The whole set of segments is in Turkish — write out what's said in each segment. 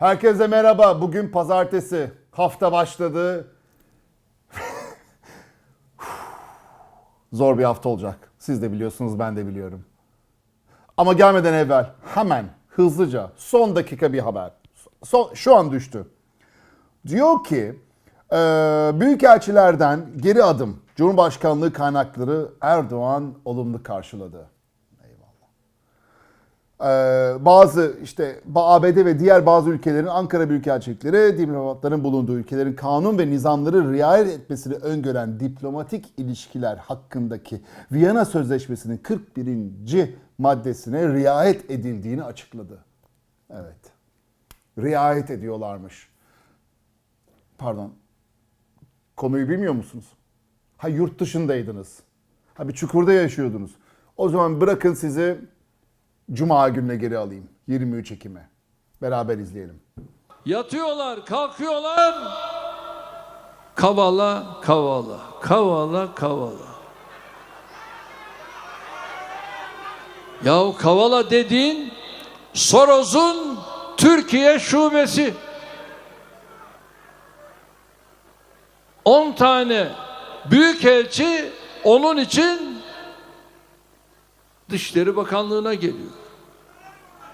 Herkese merhaba. Bugün pazartesi. Hafta başladı. Zor bir hafta olacak. Siz de biliyorsunuz, ben de biliyorum. Ama gelmeden evvel hemen hızlıca son dakika bir haber. Son, şu an düştü. Diyor ki e, büyükelçilerden geri adım. Cumhurbaşkanlığı kaynakları Erdoğan olumlu karşıladı. Ee, bazı işte ABD ve diğer bazı ülkelerin Ankara Büyükelçilikleri diplomatların bulunduğu ülkelerin kanun ve nizamları riayet etmesini öngören diplomatik ilişkiler hakkındaki Viyana Sözleşmesi'nin 41. maddesine riayet edildiğini açıkladı. Evet. Riayet ediyorlarmış. Pardon. Konuyu bilmiyor musunuz? Ha yurt dışındaydınız. Ha bir çukurda yaşıyordunuz. O zaman bırakın sizi Cuma gününe geri alayım. 23 Ekim'e. Beraber izleyelim. Yatıyorlar, kalkıyorlar. Kavala, kavala, kavala, kavala. Yahu kavala dediğin Soros'un Türkiye şubesi. 10 tane büyükelçi onun için Dışişleri Bakanlığı'na geliyor.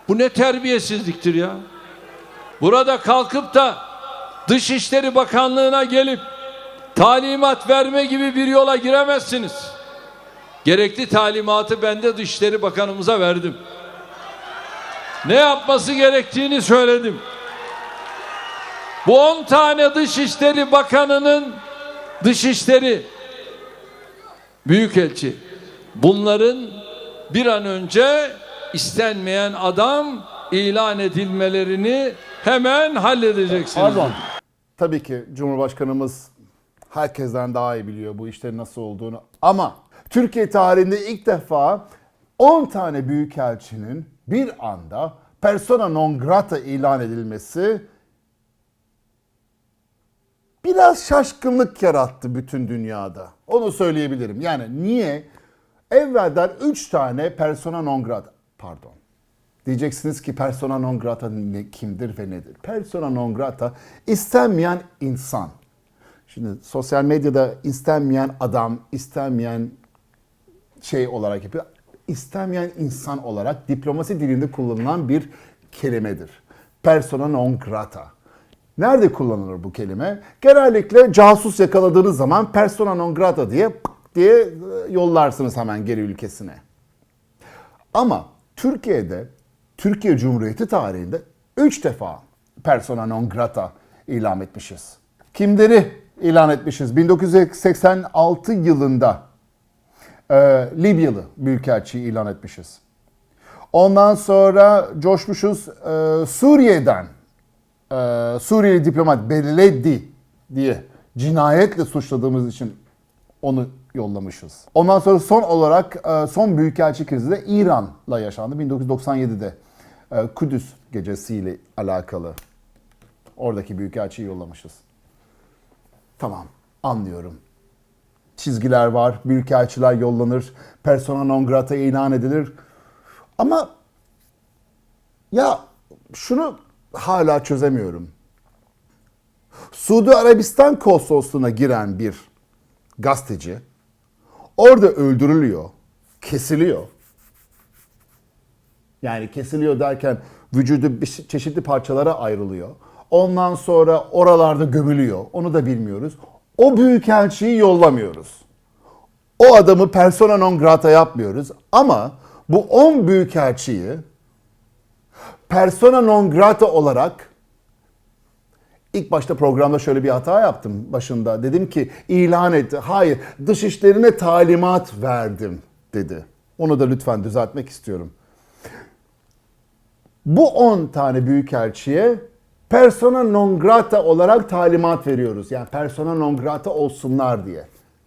Bu ne terbiyesizliktir ya. Burada kalkıp da Dışişleri Bakanlığı'na gelip talimat verme gibi bir yola giremezsiniz. Gerekli talimatı ben de Dışişleri Bakanımıza verdim. Ne yapması gerektiğini söyledim. Bu 10 tane Dışişleri Bakanı'nın Dışişleri Büyükelçi bunların bir an önce istenmeyen adam ilan edilmelerini hemen halledeceksiniz. Pardon. Tabii ki Cumhurbaşkanımız herkesten daha iyi biliyor bu işlerin nasıl olduğunu. Ama Türkiye tarihinde ilk defa 10 tane büyükelçinin bir anda persona non grata ilan edilmesi biraz şaşkınlık yarattı bütün dünyada. Onu söyleyebilirim. Yani niye? Evvelden 3 tane persona non grata, pardon. Diyeceksiniz ki persona non grata ne, kimdir ve nedir? Persona non grata istenmeyen insan. Şimdi sosyal medyada istenmeyen adam, istenmeyen şey olarak yapıyor. İstenmeyen insan olarak diplomasi dilinde kullanılan bir kelimedir. Persona non grata. Nerede kullanılır bu kelime? Genellikle casus yakaladığınız zaman persona non grata diye diye e, yollarsınız hemen geri ülkesine. Ama Türkiye'de, Türkiye Cumhuriyeti tarihinde 3 defa persona non grata ilan etmişiz. Kimleri ilan etmişiz? 1986 yılında e, Libyalı Büyükelçiyi ilan etmişiz. Ondan sonra coşmuşuz e, Suriye'den e, Suriyeli diplomat Belledi diye cinayetle suçladığımız için onu yollamışız. Ondan sonra son olarak e, son büyükelçi krizi de İran'la yaşandı 1997'de. E, Kudüs gecesiyle alakalı. Oradaki büyükelçiyi yollamışız. Tamam, anlıyorum. Çizgiler var, büyükelçiler yollanır, persona non grata ilan edilir. Ama ya şunu hala çözemiyorum. Suudi Arabistan konsolosluğuna giren bir gazeteci orada öldürülüyor, kesiliyor. Yani kesiliyor derken vücudu çeşitli parçalara ayrılıyor. Ondan sonra oralarda gömülüyor. Onu da bilmiyoruz. O büyükelçiyi yollamıyoruz. O adamı persona non grata yapmıyoruz. Ama bu 10 büyükelçiyi persona non grata olarak ilk başta programda şöyle bir hata yaptım başında. Dedim ki ilan etti. Hayır, dışişlerine talimat verdim dedi. Onu da lütfen düzeltmek istiyorum. Bu 10 tane büyükelçiye persona non grata olarak talimat veriyoruz. Yani persona non grata olsunlar diye.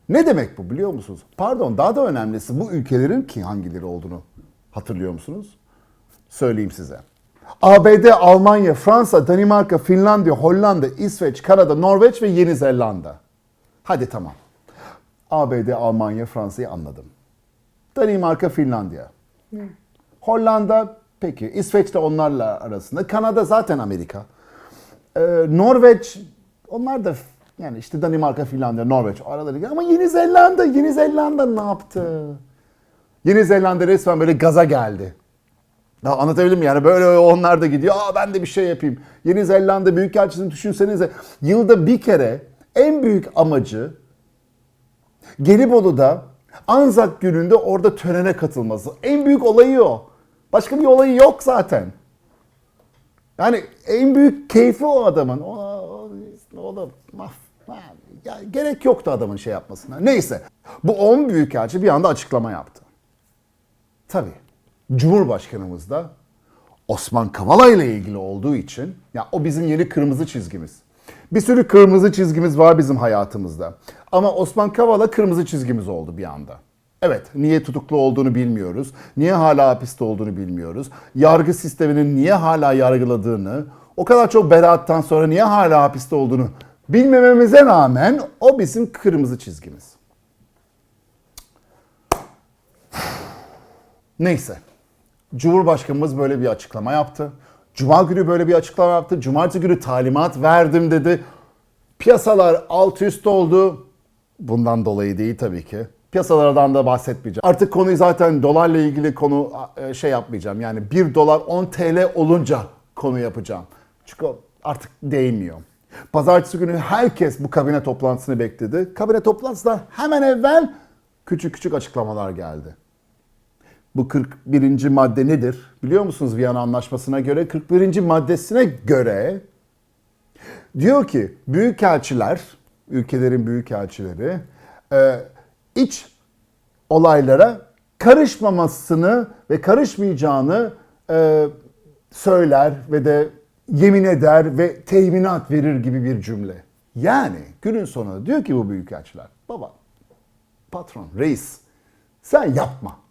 Ne demek bu biliyor musunuz? Pardon daha da önemlisi bu ülkelerin ki hangileri olduğunu hatırlıyor musunuz? Söyleyeyim size. ABD, Almanya, Fransa, Danimarka, Finlandiya, Hollanda, İsveç, Kanada, Norveç ve Yeni Zelanda. Hadi tamam. ABD, Almanya, Fransa'yı anladım. Danimarka, Finlandiya. Hollanda peki. İsveç de onlarla arasında. Kanada zaten Amerika. Ee, Norveç onlar da yani işte Danimarka, Finlandiya, Norveç araları ama Yeni Zelanda, Yeni Zelanda ne yaptı? Yeni Zelanda resmen böyle gaza geldi. Ya anlatabildim? Yani böyle onlar da gidiyor. Aa ben de bir şey yapayım. Yeni Zelanda Büyükelçisi'ni düşünsenize. Yılda bir kere en büyük amacı Gelibolu'da Anzak gününde orada törene katılması. En büyük olayı o. Başka bir olayı yok zaten. Yani en büyük keyfi o adamın. O, o, o da maf. Ya, gerek yoktu adamın şey yapmasına. Neyse. Bu 10 büyükelçi bir anda açıklama yaptı. Tabii. Cumhurbaşkanımız da Osman Kavala ile ilgili olduğu için ya o bizim yeni kırmızı çizgimiz. Bir sürü kırmızı çizgimiz var bizim hayatımızda. Ama Osman Kavala kırmızı çizgimiz oldu bir anda. Evet, niye tutuklu olduğunu bilmiyoruz. Niye hala hapiste olduğunu bilmiyoruz. Yargı sisteminin niye hala yargıladığını, o kadar çok beraattan sonra niye hala hapiste olduğunu bilmememize rağmen o bizim kırmızı çizgimiz. Neyse. Cumhurbaşkanımız böyle bir açıklama yaptı. Cuma günü böyle bir açıklama yaptı. Cumartesi günü talimat verdim dedi. Piyasalar alt üst oldu. Bundan dolayı değil tabii ki. Piyasalardan da bahsetmeyeceğim. Artık konuyu zaten dolarla ilgili konu e, şey yapmayacağım. Yani 1 dolar 10 TL olunca konu yapacağım. Çünkü artık değmiyor. Pazartesi günü herkes bu kabine toplantısını bekledi. Kabine toplantısında hemen evvel küçük küçük açıklamalar geldi. Bu 41. madde nedir? Biliyor musunuz Viyana Anlaşması'na göre? 41. maddesine göre diyor ki büyükelçiler, ülkelerin büyükelçileri e, iç olaylara karışmamasını ve karışmayacağını e, söyler ve de yemin eder ve teminat verir gibi bir cümle. Yani günün sonunda diyor ki bu büyükelçiler, baba, patron, reis sen yapma.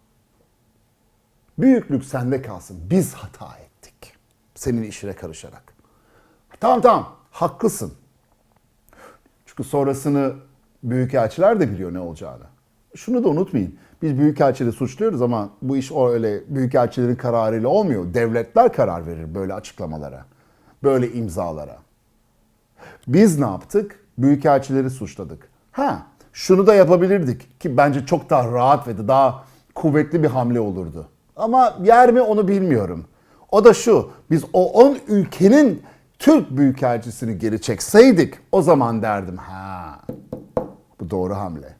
Büyüklük sende kalsın. Biz hata ettik. Senin işine karışarak. Tamam tamam haklısın. Çünkü sonrasını büyükelçiler de biliyor ne olacağını. Şunu da unutmayın. Biz büyükelçileri suçluyoruz ama bu iş öyle büyükelçilerin kararıyla olmuyor. Devletler karar verir böyle açıklamalara. Böyle imzalara. Biz ne yaptık? Büyükelçileri suçladık. Ha, şunu da yapabilirdik ki bence çok daha rahat ve daha kuvvetli bir hamle olurdu. Ama yer mi onu bilmiyorum. O da şu, biz o 10 ülkenin Türk büyükelçisini geri çekseydik o zaman derdim ha bu doğru hamle.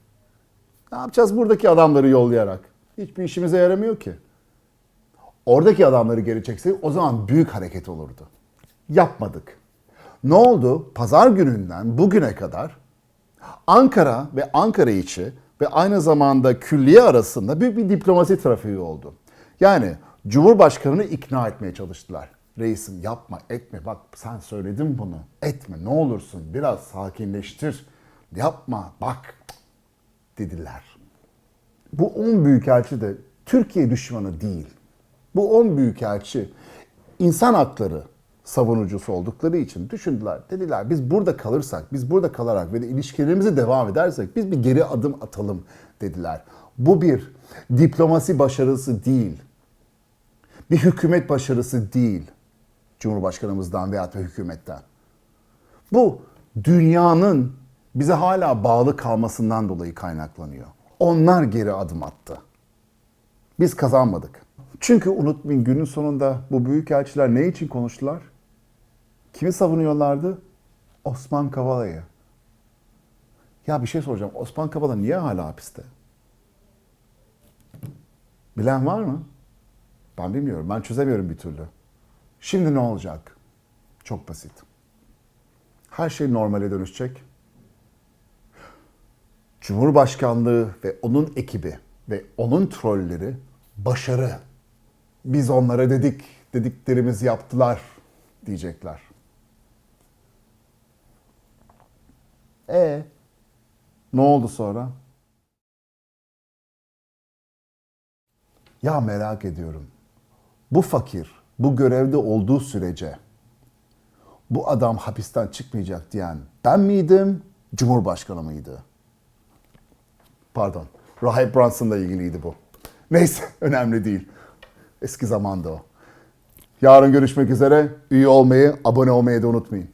Ne yapacağız buradaki adamları yollayarak? Hiçbir işimize yaramıyor ki. Oradaki adamları geri çekseydik o zaman büyük hareket olurdu. Yapmadık. Ne oldu? Pazar gününden bugüne kadar Ankara ve Ankara içi ve aynı zamanda külliye arasında büyük bir diplomasi trafiği oldu. Yani Cumhurbaşkanı'nı ikna etmeye çalıştılar. Reisim yapma etme bak sen söyledin bunu etme ne olursun biraz sakinleştir yapma bak dediler. Bu 10 büyükelçi de Türkiye düşmanı değil. Bu 10 büyükelçi insan hakları savunucusu oldukları için düşündüler. Dediler biz burada kalırsak, biz burada kalarak ve de ilişkilerimize devam edersek biz bir geri adım atalım dediler. Bu bir diplomasi başarısı değil. Bir hükümet başarısı değil. Cumhurbaşkanımızdan veyahut da hükümetten. Bu dünyanın bize hala bağlı kalmasından dolayı kaynaklanıyor. Onlar geri adım attı. Biz kazanmadık. Çünkü unutmayın günün sonunda bu büyükelçiler ne için konuştular? Kimi savunuyorlardı? Osman Kavala'yı. Ya bir şey soracağım. Osman Kavala niye hala hapiste? Bilen var mı? Ben bilmiyorum. Ben çözemiyorum bir türlü. Şimdi ne olacak? Çok basit. Her şey normale dönüşecek. Cumhurbaşkanlığı ve onun ekibi ve onun trolleri başarı. Biz onlara dedik, dediklerimizi yaptılar diyecekler. E ne oldu sonra? Ya merak ediyorum. Bu fakir bu görevde olduğu sürece bu adam hapisten çıkmayacak diyen ben miydim, Cumhurbaşkanı mıydı? Pardon, Rahip Brunson'la ilgiliydi bu. Neyse, önemli değil. Eski zamanda o. Yarın görüşmek üzere. Üye olmayı, abone olmayı da unutmayın.